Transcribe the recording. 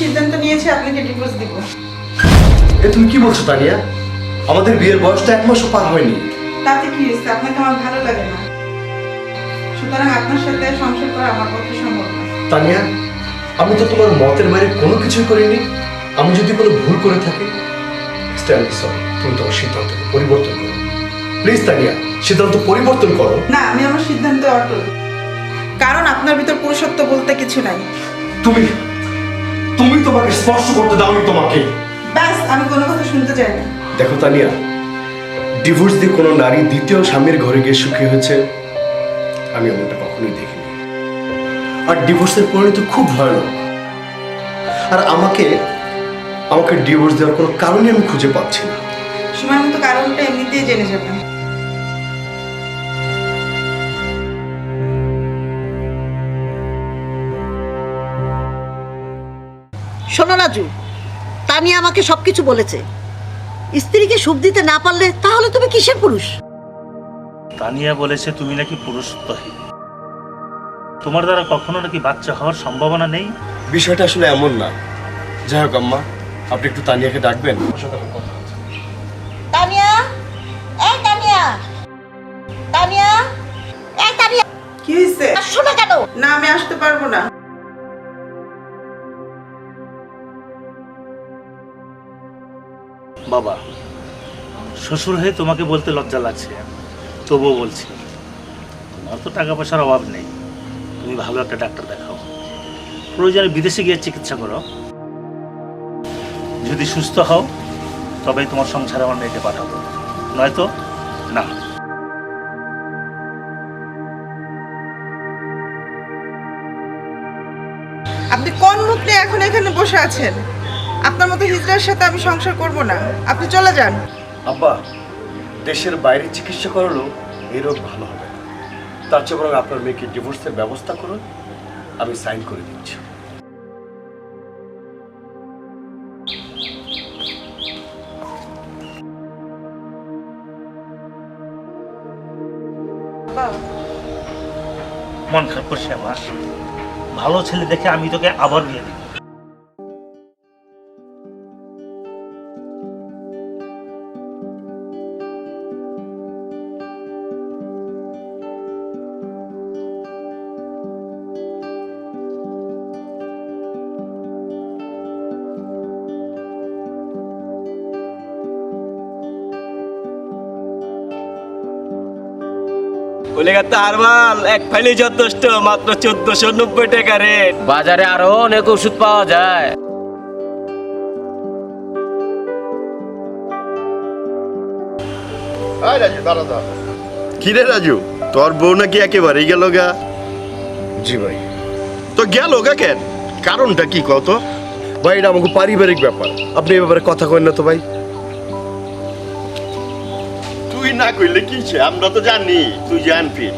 সিদ্ধান্ত নিয়েছি আপনাকে ডিভোর্স দিব। এ তুমি কি বলছো তানিয়া? আমাদের বিয়ের বয়সটা এক মাসও পার হয়নি। তাতে কি হয়েছে? আপনাকে আমার ভালো লাগে না। সুতরাং আপনার সাথে সংসার করা আমার পক্ষে সম্ভব না। তানিয়া আমি তো তোমার মতের বাইরে কোনো কিছুই করিনি। আমি যদি কোনো ভুল করে থাকি তুমি তোমার সিদ্ধান্তকে পরিবর্তন করো। প্লিজ তানিয়া সিদ্ধান্ত পরিবর্তন করো। না আমি আমার সিদ্ধান্তে অটল। কারণ আপনার ভিতর পুরুষত্ব বলতে কিছু নাই। তুমি তোমাকে স্পর্শ করতে দাও তোমাকে। ব্যাস আমি কোনো কথা শুনতে চাই না। দেখো তানিয়া ডিভোর্স দিয়ে কোনো নারী দ্বিতীয় স্বামীর ঘরে গিয়ে সুখী হয়েছে আমি এমনটা কখনোই দেখিনি। আর ডিভোর্সের পরিণতি খুব ভয়ানক। আর আমাকে আমাকে ডিভোর্স দেওয়ার কোনো কারণই আমি খুঁজে পাচ্ছি না। সময় মতো কারণটা এমনিতেই জেনে যাবেন শোনো রাজু তানিয়া আমাকে সবকিছু বলেছে। স্ত্রীকে সুখ দিতে না পারলে তাহলে তুমি কিসের পুরুষ? তানিয়া বলেছে তুমি নাকি পুরুষত্বহীন তোমার দ্বারা কখনো নাকি বাচ্চা হওয়ার সম্ভাবনা নেই? বিষয়টা আসলে এমন না। যাই হোক আম্মা আপনি একটু তানিয়াকে ডাকবেন। তানিয়া? এই তানিয়া! তানিয়া? এই তানিয়া! কি হয়েছে আসছো না কেন? না আমি আসতে পারব না। বাবা, শ্বশুর হয়ে তোমাকে বলতে লজ্জা লাগছে, তবুও বলছি, তোমার তো টাকা পয়সার অভাব নেই, তুমি ভালো একটা ডাক্তার দেখাও। প্রয়োজনে বিদেশে গিয়ে চিকিৎসা করো। যদি সুস্থ হও, তবেই তোমার সংসারে আমার মেয়েকে পাঠাবো। নয়তো, না। আপনি কোন মুখ নিয়ে এখন এখানে বসে আছেন? আপনার মতো হিজড়ার সাথে আমি সংসার করব না। আপনি চলে যান। আব্বা দেশের বাইরে চিকিৎসা করালো এই রোগ ভালো হবে তার চেয়ে বরং আপনার মেয়েকে ডিভোর্সের ব্যবস্থা করুন আমি সাইন করে দিচ্ছি। মন খারাপ করছে আমার। ভালো ছেলে দেখে আমি তোকে আবার বিয়ে দিই কলিকাতা তার মাল এক ফাইলে যথেষ্ট মাত্র চোদ্দশো নব্বই টাকা রেট। বাজারে আরও অনেক ওষুধ পাওয়া যায়। রাজু কি রে রাজু তোর বউ নাকি একেবারেই গেল গা? জি ভাই। তো গেল গা কেন? কারণটা কি কত ভাই এটা আমাকে পারিবারিক ব্যাপার। আপনি এ ব্যাপারে কথা করেন না তো ভাই। তুই না কইলে কি আমরা তো জানি তুই জানবি।